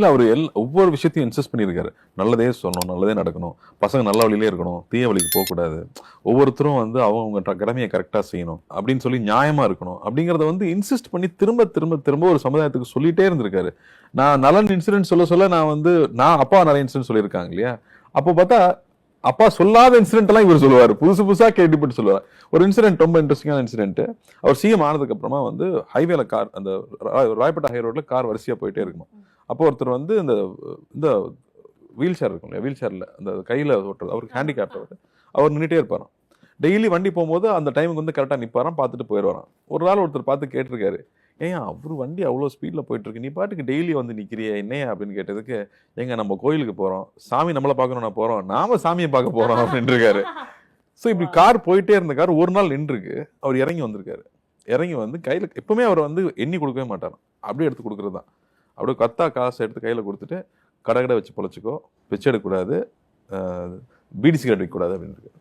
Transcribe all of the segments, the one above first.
இல்லை அவர் எல் ஒவ்வொரு விஷயத்தையும் இன்சிஸ்ட் பண்ணியிருக்காரு. நல்லதே சொல்லணும் நல்லதே நடக்கணும். பசங்க நல்ல வழியிலே இருக்கணும் தீய வழிக்கு போகக்கூடாது. ஒவ்வொருத்தரும் வந்து அவங்க அவங்க கடமையை கரெக்டாக செய்யணும் அப்படின்னு சொல்லி நியாயமா இருக்கணும் அப்படிங்கிறத வந்து இன்சிஸ்ட் பண்ணி திரும்ப திரும்ப திரும்ப ஒரு சமுதாயத்துக்கு சொல்லிட்டே இருந்திருக்காரு. நான் நலன் இன்சிடென்ட் சொல்ல சொல்ல நான் வந்து நான் அப்பா நிறைய இன்சிடென்ட் சொல்லியிருக்காங்க இல்லையா? அப்போ பார்த்தா அப்பா சொல்லாத இன்சிடென்ட் எல்லாம் இவர் சொல்லுவார். புதுசு புதுசா கேட்டுப்பட்டு சொல்லுவார். ஒரு இன்சிடென்ட் ரொம்ப இன்ட்ரெஸ்டிங்கான இன்சிடென்ட் அவர் சிஎம் ஆனதுக்கு அப்புறமா வந்து ஹைவேல கார் அந்த ரா- ராயப்பேட்டை ஹை ரோட்ல கார் வரிசையா போயிட்டே இருக்கணும் அப்போ ஒருத்தர் வந்து இந்த இந்த வீல் சேர் இருக்கும் இல்லையா வீல் சேர்ல அந்த கையில ஓட்டுறது அவருக்கு ஹேண்டிகேப்ட் அவர். நின்றுட்டே இருப்பாராம். டெய்லி வண்டி போகும்போது அந்த டைமுக்கு வந்து கரெக்டாக நிற்பாராம் பார்த்துட்டு போயிடுவாராம் ஒரு நாள் ஒருத்தர் பார்த்து கேட்டிருக்காரு ஏன் அவர் வண்டி அவ்வளோ ஸ்பீடில் போயிட்டு இருக்கு நீ பாட்டுக்கு டெய்லி வந்து நிற்கிறிய என்னையா அப்படின்னு கேட்டதுக்கு எங்க நம்ம கோயிலுக்கு போகிறோம் சாமி நம்மளை பார்க்கணும் நான் போகிறோம் நாம சாமியை பார்க்க போகிறோம் அப்படின்னு இருக்காரு ஸோ இப்படி கார் போயிட்டே இருந்த கார் ஒரு நாள் நின்றுருக்கு. அவர் இறங்கி வந்திருக்காரு. இறங்கி வந்து கையில் எப்பவுமே அவர் வந்து எண்ணி கொடுக்கவே மாட்டாராம். அப்படியே எடுத்து கொடுக்குறது தான். அப்படியே கத்தா காசை எடுத்து கையில் கொடுத்துட்டு கடை கடை வச்சு பொழைச்சிக்கோ. பிச்சை எடுக்கக்கூடாது. பீடி சிகரெட் விற்கக்கூடாது அப்படின்னு இருக்கு.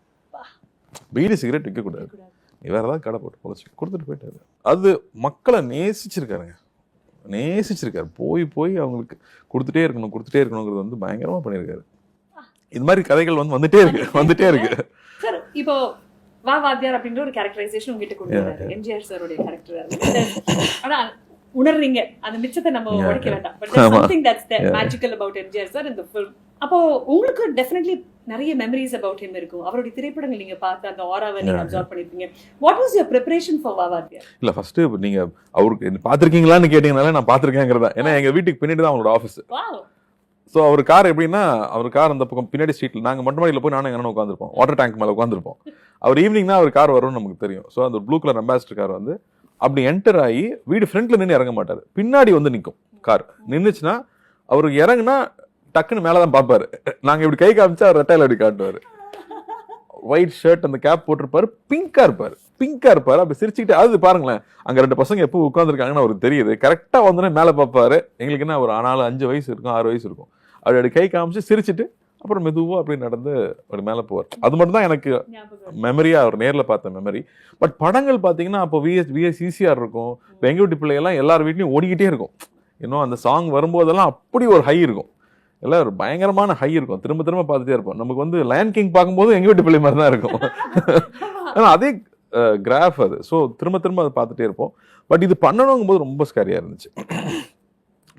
பீடி சிகரெட் விற்கக்கூடாது. நீ வேற ஏதாவது கடை போட்டு பொழைச்சி கொடுத்துட்டு போயிட்டாரு. அது மக்களை நேசிச்சிருக்காருங்க. நேசிச்சிருக்காரு. போய் போய் அவங்களுக்கு கொடுத்துட்டே இருக்கணும் கொடுத்துட்டே இருக்கணுங்கிறது வந்து பயங்கரமா பண்ணியிருக்காரு. இது மாதிரி கதைகள் வந்து வந்துட்டே இருக்கு வந்துட்டே இருக்கு. சார் இப்போ வா வாத்தியார் அப்படின்ற ஒரு கேரக்டரைசேஷன் உங்ககிட்ட வராரு எம்ஜிஆர் சாருடைய கேரக்டர் ஆனா உணர்றீங்க. அந்த மிச்சத்தை நம்ம உடைக்க. வேண்டாம். But. Something that's the. Magical about MGR sir இந்த ஃபிலிம் அப்போ உங்களுக்கு டெஃபினெட்லி நிறைய மெமரிஸ் அபவுட் ஹிம் இருக்கும். அவருடைய திரைப்படங்கள் நீங்க பார்த்து அந்த ஆராவை நீங்க அப்சர்வ் பண்ணிருப்பீங்க. What was your preparation for Vaa Vaathiyaar இல்ல ஃபர்ஸ்ட் நீங்க அவருக்கு பாத்திருக்கீங்களான்னு கேட்டீங்கனால நான் பாத்திருக்கேங்கிறதா ஏன்னா எங்க வீட்டுக்கு பின்னாடி தான் அவங்களோட ஆஃபீஸ் ஸோ அவர் கார் எப்படின்னா அவர் கார் அந்த பக்கம் பின்னாடி ஸ்ட்ரீட்ல நாங்க மொட்டை மாடியில் போய் நானும் என்ன உட்காந்துருப்போம் வாட்டர் டேங்க் மேல உட்காந்துருப்போம் அவர் ஈவினிங் தான் அவர் கார் வரும்னு நமக்கு தெரியும். ஸோ அந்த ப்ளூ கலர் அம்பாசிடர் கார் வந்து அப்படி என்டர் ஆகி வீடு ஃப்ரண்ட்ல நின்று இறங்க மாட்டார். பின்னாடி வந்து நிற்கும் கார் நின்றுச்சுன்னா அவருக்கு இறங்குனா டக்குன்னு மேலே தான் பார்ப்பாரு. நாங்கள் இப்படி கை காமிச்சா அவர் ரெட்டையில அப்படி காட்டுவார். ஒயிட் ஷர்ட் அந்த கேப் போட்டிருப்பாரு. பிங்காக இருப்பார். பிங்காக இருப்பார். அப்படி சிரிச்சுக்கிட்டு அது பாருங்களேன் அங்கே ரெண்டு பசங்க எப்போ உட்காந்துருக்காங்கன்னு அவருக்கு தெரியுது. கரெக்டாக வந்தோடனே மேலே பார்ப்பாரு. எங்களுக்கு என்ன ஒரு நாலு அஞ்சு வயசு இருக்கும் ஆறு வயசு இருக்கும். அப்படி அப்படி கை காமிச்சு சிரிச்சுட்டு அப்புறம் மெதுவா அப்படி நடந்து அப்படி மேல போவார். அது மட்டும் தான் எனக்கு ஞாபகம் மெமரியா அவர் நேர்ல பார்த்த மெமரி பட் படங்கள் பாத்தீங்கன்னா அப்போ விஎஸ் விஎஸ் ஈசிஆர் இருக்கும். இப்போ எங்க வீட்டு பிள்ளைகள்லாம் எல்லார் வீட்லயும் ஓடிக்கிட்டே இருக்கும். இன்னும் அந்த சாங் வரும்போதெல்லாம் அப்படி ஒரு ஹை இருக்கும். எல்லாம் ஒரு பயங்கரமான ஹை இருக்கும். திரும்ப திரும்ப பார்த்துட்டே இருப்போம். நமக்கு வந்து லயன் கிங் பார்க்கும்போது எங்க வீட்டு பிள்ளை மாதிரி தான் இருக்கும். ஆனா அதே கிராஃப் அது. ஸோ திரும்ப திரும்ப அதை பார்த்துட்டே இருப்போம். பட் இது பண்ணணுங்கும் போது ரொம்ப ஸ்கேரியாக இருந்துச்சு.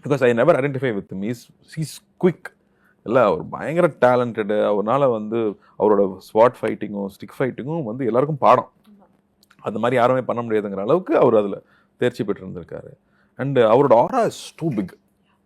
Because I never identify with maize is quick இல்லை அவர் பயங்கர டேலண்டடு அவரால் வந்து அவரோட ஸ்வாட் ஃபைட்டிங்கும் ஸ்டிக் ஃபைட்டிங்கும் வந்து எல்லாருக்கும் பாடம். அது மாதிரி யாருமே பண்ண முடியாதுங்கிற அளவுக்கு அவர் அதில் தேர்ச்சி பெற்றிருந்திருக்காரு. அண்ட் அவரோட ஆரா இஸ் டூ பிக்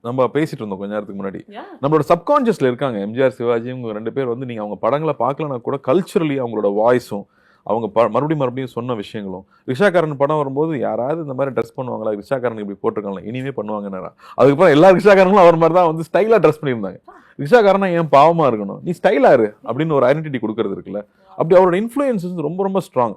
நம்ம பேசிட்டு இருந்தோம் கொஞ்ச நேரத்துக்கு முன்னாடி. நம்மளோட சப்கான்ஷியஸ்ல இருக்காங்க எம்ஜிஆர் சிவாஜி இவங்க ரெண்டு பேர் வந்து நீங்க அவங்க படங்களை பார்க்கலனா கூட கல்ச்சுரலி அவங்களோட வாய்ஸும் அவங்க ப- மறுபடியும் மறுபடியும் சொன்ன விஷயங்களும். ரிஷாக்காரன் படம் வரும்போது யாராவது இந்த மாதிரி ட்ரெஸ் பண்ணுவாங்களா? ரிஷாக்காரன் இப்படி போட்டிருக்காங்களா? இனிமே பண்ணுவாங்கன்னு அதுக்கப்புறம் எல்லா ரிஷாக்காரங்களும் அவர் மாதிரி தான் வந்து ஸ்டைலா ட்ரெஸ் பண்ணியிருந்தாங்க. ரிஷாக்காரனா ஏன் பாவமா இருக்கணும்? நீ ஸ்டைலா இரு அப்படின்னு ஒரு ஐடென்டிட்டி கொடுக்கறது இருக்குல்ல. அப்படி அவரோட இன்ஃப்ளூயன்ஸ் வந்து ரொம்ப ரொம்ப ஸ்ட்ராங்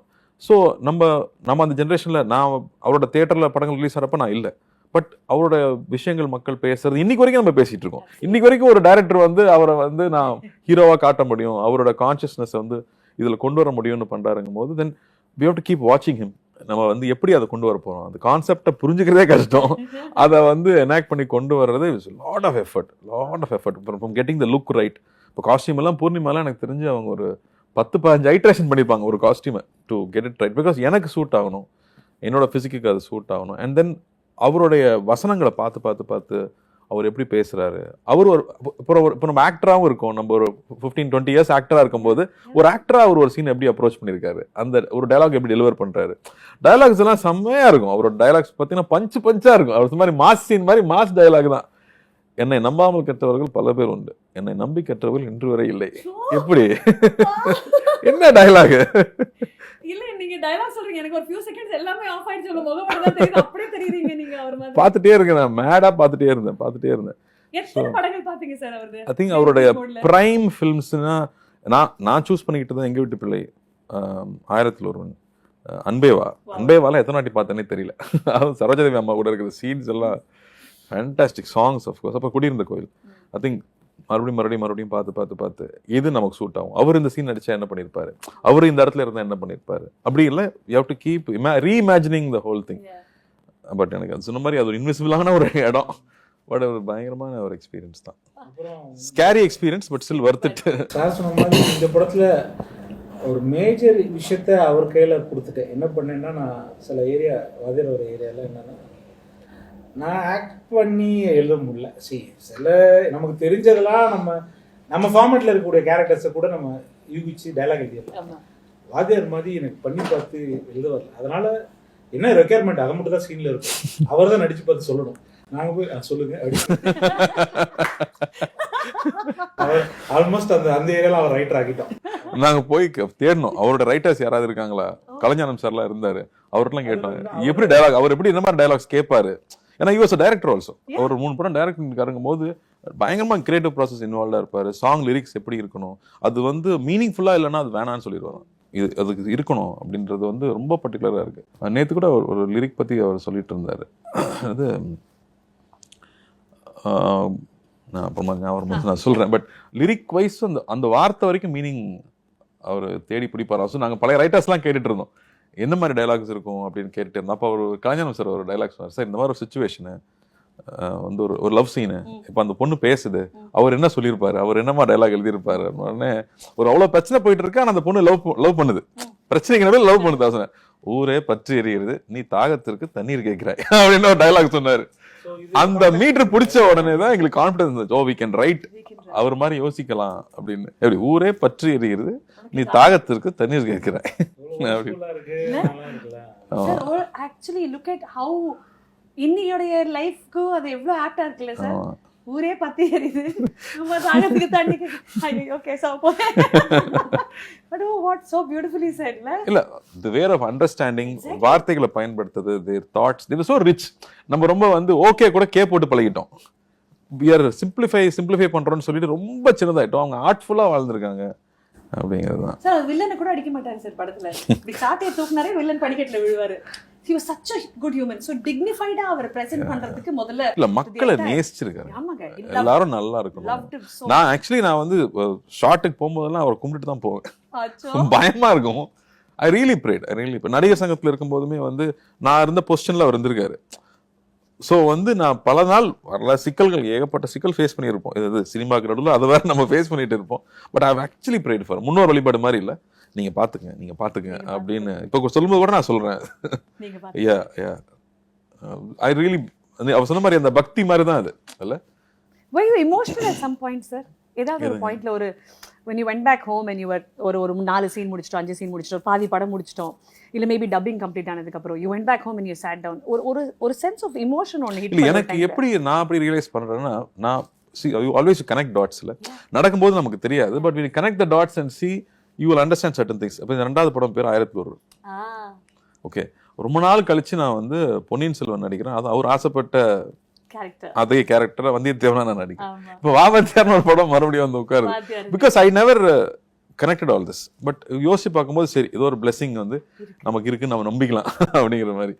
ஸோ நம்ம நம்ம அந்த ஜென்ரேஷன்ல நான் அவரோட தேட்டர்ல படங்கள் ரிலீஸ் ஆகிறப்ப நான் இல்லை. பட் அவரோட விஷயங்கள் மக்கள் பேசுறது இன்னைக்கு வரைக்கும் நம்ம பேசிட்டு இருக்கோம். இன்னைக்கு வரைக்கும் ஒரு டைரக்டர் வந்து அவரை வந்து நான் ஹீரோவா காட்ட முடியும். அவரோட கான்சியஸ்னஸ் வந்து இதுல கொண்டு வர முடியும்னு பண்றாருங்கும் போது then we have to keep வாட்சிங் ஹிம் நம்ம வந்து எப்படி அதை கொண்டு வர போறோம்? அந்த கான்செப்டை புரிஞ்சுக்கிறதே கஷ்டம். அதை வந்து எனாக்ட் பண்ணி கொண்டு வர்றது lot of effort lot of effort from getting the look right இப்போ காஸ்டியூம் எல்லாம் பூர்ணிமாலாம் எனக்கு தெரிஞ்சு அவங்க ஒரு பத்து பதினஞ்சு ஐட்ரேஷன் பண்ணியிருப்பாங்க ஒரு காஸ்டியூமை to get it right because எனக்கு சூட் ஆகணும். என்னோட ஃபிசிக்கு அது சூட் ஆகணும். அண்ட் தென் அவருடைய வசனங்களை பார்த்து பார்த்து பார்த்து அவர் எப்படி பேசுறாரு? அவர் ஒரு இப்போ ஒரு இப்போ நம்ம ஆக்டராகவும் இருக்கோம். நம்ம ஒரு ஃபிஃப்டீன் டுவெண்ட்டி இயர்ஸ் ஆக்டராக இருக்கும்போது ஒரு ஆக்டராக அவர் ஒரு சீன் எப்படி அப்ரோச் பண்ணியிருக்காரு? அந்த ஒரு டைலாக் எப்படி டெலிவர் பண்ணுறாரு டயலாக்ஸ் எல்லாம் செம்மையாக இருக்கும். அவரோட டயலாக்ஸ் பார்த்தீங்கன்னா பஞ்சு பஞ்சாக இருக்கும். அவர் மாதிரி மாஸ் சீன் மாதிரி மாஸ் டயலாக் தான். என்னை நம்பாமல் கற்றவர்கள் பல பேர் உண்டு. என்னை நம்பி கற்றவர்கள் இன்று வரை இல்லை. எப்படி? என்ன டயலாக் இல்ல நீங்க டயலாக் சொல்றீங்க. எனக்கு ஒரு ஃபியூ செகண்ட்ஸ் எல்லாமே ஆஃப் ஆயிடுச்சு. உங்க முகம் அப்படியே தெரியுது. பார்த்துட்டே இருக்கேன் நான். மேடா பார்த்துட்டே இருந்தேன் பார்த்துட்டே இருந்தேன். ஐ திங்க் அவருடைய. பிரைம் ஃபிலிம்ஸ்னா நான் நான் சூஸ் பண்ணிக்கிட்டு தான் எங்க வீட்டு பிள்ளை ஆயிரத்தில் ஒருவன். அன்பேவா. அன்பேவாலாம் எத்தனை வாட்டி பார்த்தேனே தெரியல. அதுவும் சரோஜதேவி அம்மா கூட இருக்கிற சீன்ஸ் எல்லாம் ஃபேண்டாஸ்டிக் சாங்ஸ் கோர்ஸ் அப்போ குடியிருந்த கோயில். ஐ திங்க் மறுபடியும் மறுபடியும் மறுபடியும் பார்த்து பார்த்து பார்த்து எது நமக்கு சூட் ஆகும். அவர் இந்த சீன் நடிச்சா என்ன பண்ணியிருப்பாரு? அவர் இந்த இடத்துல இருந்தா என்ன பண்ணியிருப்பாரு? அப்படி இல்லை you have to keep reimagining the whole thing. But எனக்கு அது சொன்ன மாதிரி அது ஒரு இன்விசிபிளான ஒரு இடம். பட் ஒரு பயங்கரமான ஒரு எக்ஸ்பீரியன்ஸ் தான். அப்புறம் scary experience but still worth it sir சொன்ன மாதிரி இந்த படத்துல ஒரு மேஜர் விஷயத்த அவர் கையில கொடுத்துட்டேன். என்ன பண்ணேன்னா நான் சில ஏரியா வதிர ஒரு ஏரியால என்னன்னா நான் ஆக்ட் பண்ணி எழுத முடியல. சி சில நமக்கு தெரிஞ்சதெல்லாம் நம்ம நம்ம ஃபார்மேட்ல இருக்கக்கூடிய கேரக்டர்ஸை கூட நம்ம யூகிச்சு டைலாக் எழுதிடலாம் ஆமா. வாத்தியார் மாதிரி எனக்கு பண்ணி பார்த்து எழுத வரல. அதனால என்ன ரெக்குயர்மெண்ட் அதை மட்டும் தான் சீன்ல இருக்கும். அவர் தான் நடிச்சு பார்த்து சொல்லணும். நாங்க போய் "ஆ, சொல்லுங்க அவர் ஆல்மோஸ்ட் அந்த அந்த ஏரியால அவர் ரைட்டர் ஆக்கிட்டோம். நாங்க போய் தேடணும். அவரோட ரைட்டர்ஸ் யாராவது இருக்காங்களா? கலைஞானம் சார்லாம் இருந்தாரு. அவர்கிட்டலாம் கேட்டாங்க எப்படி டயலாக் அவர் எப்படி இந்த மாதிரி டயலாக்ஸ் கேட்பாரு? ஏன்னா யூஎஸ் டைரக்டர் ஆல்சோ ஒரு மூணு படம் டைரக்டர் கறங்கும் போது பயங்கரமா கிரியேட்டிவ் ப்ராசஸ் இன்வால்வ்டா இருப்பாரு. சாங் லிரிக்ஸ் எப்படி இருக்கணும்? அது வந்து மீனிங்ஃபுல்லா இல்லைன்னா அது வேணாம்னு சொல்லிடுவாங்க இது அதுக்கு இருக்கணும் அப்படின்றது வந்து ரொம்ப பர்டிகுலராக இருக்குது நேற்று கூட ஒரு- ஒரு லிரிக் பற்றி அவர் சொல்லிட்டு இருந்தார். அது நான் அப்புறமா ஞாபகம் நான் சொல்கிறேன் பட் லிரிக் வைஸ் அந்த அந்த வார்த்தை வரைக்கும் மீனிங் அவர் தேடி பிடிப்பார். ஸோ நாங்கள் பழைய ரைட்டர்ஸ்லாம் கேட்டுட்டு இருந்தோம். எந்த மாதிரி டைலாக்ஸ் இருக்கும் அப்படின்னு கேட்டுட்டு இருந்தோம். அப்போ அவர் கலைஞானம் சார் ஒரு டைலாக்ஸ் சொன்னார். சார் இந்த மாதிரி ஒரு சுச்சுவேஷனு வந்து ஒரு ஒரு லவ் சீனு இப்போ அந்த பொண்ணு பேசுது. அவர் என்ன சொல்லியிருப்பாரு? அவர் என்னமா டைலாக் எழுதியிருப்பாரு? அப்படின்ன உடனே ஒரு அவ்வளோ பிரச்சனை போயிட்டு இருக்கு? ஆனால் அந்த பொண்ணு லவ் லவ் பண்ணுது. பிரச்சனைக்கு நடுவில் லவ் பண்ணுது சொன்னேன் ஊரே பற்றி எரியுது நீ தாகத்திற்கு தண்ணீர் கேட்கிறாய். அப்படின்னு ஒரு டைலாக் சொன்னாரு. அந்த மீட்டர் பிடிச்ச உடனே தான் எங்களுக்கு confidence oh we can right அவர் மாதிரி யோசிக்கலாம் அப்படின்னு. எப்படி? ஊரே பற்றி எரியுது நீ தாகத்திற்கு தண்ணீர் கேட்கிறாய். அப்படி useful-ஆ இருக்கு. நல்லா இருக்குல்ல sir actually look at how இன்னையோடைய லைஃப்க்கு அது எவ்வளவு ஆப்டா இருக்குல்ல சார். ஊரே பத்தி எரியுது. நம்ம தாகத்துக்கு தண்ணி ஐயோ கேசா போ. பட் வாட் சோ பியூட்டிஃபுல்லி செட்ல இல்ல? தி வேர் ஆஃப் அண்டர்ஸ்டாண்டிங் வார்த்தைகளை பயன்படுத்துறது தேர் தாட்ஸ் இது சோ ரிச் நம்ம ரொம்ப வந்து ஓகே கூட கே போட்டு பழகிட்டோம். Are சிம்பிளிஃபை சிம்பிளிஃபை பண்றோம்னு சொல்லிட்டு ரொம்ப சின்னதாயிட்டோம். அவங்க ஆர்ட்ஃபுல்லா வாழ்ந்திருக்காங்க அப்படிங்கிறது தான். சார் வில்லனை கூட அடிக்க மாட்டாரு சார் படத்துல. இப்படி சாட்டையை தூக்குனாரே வில்லன் படிக்கட்டுல விழுவாரு. He was such a good human. So dignified அவரை பிரசன்ட் பண்றதுக்கு முதல்ல இல்ல மக்களை நேசிச்சிருக்காரு. ஆமாங்க. எல்லாரும் நல்லா இருக்கணும். நான் ஆக்சுவலி நான் வந்து ஷார்ட்டுக்கு போகும்போதெல்லாம் அவரை கும்பிட்டுட்டு தான் போவேன். பயமா இருக்கும். ஐ ரியலி பிரேட் ஐ ரியலி நடிகர் சங்கத்துல இருக்கும்போதுமே வந்து நான் இருந்த பொசிஷன்ல அவர் இருந்திருக்காரு. ஸோ வந்து நான் பல நாள் வரல சிக்கல்கள் ஏகப்பட்ட சிக்கல் ஃபேஸ் பண்ணியிருப்போம். இது சினிமாக்கு நடுவில் அதை வேற நம்ம ஃபேஸ் பண்ணிட்டு இருப்போம். But I actually prayed for முன்னோர் வழிபாடு மாதிரி இல்லை. நீங்க பாத்துங்க நீங்க பாத்துங்க அப்படின்னு இப்போ சொல்லும்போது கூட நான் பாத்து யா யா ஐ ரியலி அவர் சொன்ன மாதிரி அந்த பக்தி மாதிரி தான் அது. இல்ல? You emotional at some point sir? ஏதாவது ஒரு பாயிண்ட்ல ஒரு when you went back home and you were ஒரு ஒரு நாலு சீன் முடிச்சிட்டோம் அஞ்சு சீன் முடிச்சிட்டோம் பாதி படம் முடிச்சிட்டோம் இல்ல மேபி டப்பிங் கம்ப்ளீட் ஆனதுக்கு அப்புறம் you went back home and you sat down. ஒரு ஒரு ஒரு சென்ஸ் ஆஃப் இமோஷன் ஒன்னு ஹிட் எனக்கு எப்படி நான் அப்படி ரியலைஸ் பண்றேன்னா நான் சி யூ ஆல்வேஸ் கனெக்ட் டாட்ஸ்ல நடக்கும்போது நமக்கு தெரியாது but you connect the dots and see you will understand certain things அப்போ இந்த ரெண்டாவது படம் பேர் ஆயிரத்தி ஒரு. ஓகே ரொம்ப நாள் கழிச்சு நான் வந்து பொன்னியின் செல்வன் நடிக்கிறேன். அது அவர் ஆசைப்பட்ட அதே கேரக்டரை வந்தியத்தேவனா நான் நடிக்கிறேன். இப்போ வாவத்தியார்னு ஒரு படம் மறுபடியும் வந்து உட்காருது. Because I never connected all this but யோசிச்சு பார்க்கும்போது சரி ஏதோ ஒரு blessing வந்து நமக்கு இருக்கு நம்ம நம்பிக்கலாம் அப்படிங்கிற மாதிரி.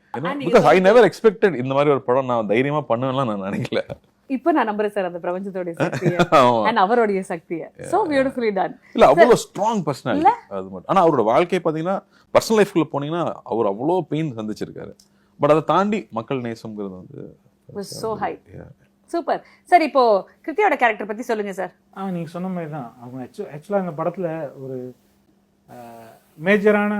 பிகாஸ் ஐ நெவர் எக்ஸ்பெக்டட் இந்த மாதிரி ஒரு படம் நான் தைரியமா பண்ணுவேன்லாம் நான் நினைக்கல. இப்போ நான் நம்புறேன் சார் அந்த பிரபஞ்சத்தோட சக்தியை. அண்ட் அவருடைய சக்தியை. சோ பியூட்டிஃபுல்லி டன் இல்ல அவ்வளவு ஸ்ட்ராங் பர்சனாலிட்டி அது மட்டும். ஆனா அவரோட வாழ்க்கை பாத்தீங்கன்னா பர்சனல் லைஃப்குள்ள போனீங்கன்னா அவர் அவ்வளோ பெயின் சந்திச்சிருக்காரு. பட் அதை தாண்டி மக்கள் நேசம்ங்கிறது வந்து was so high. yeah. Super sir இப்போ கிருத்தியோட கேரக்டர் பத்தி சொல்லுங்க சார் ஆ நீங்கள் சொன்ன மாதிரி தான் அவங்க ஆக்சுவலாக இந்த படத்தில் ஒரு மேஜரான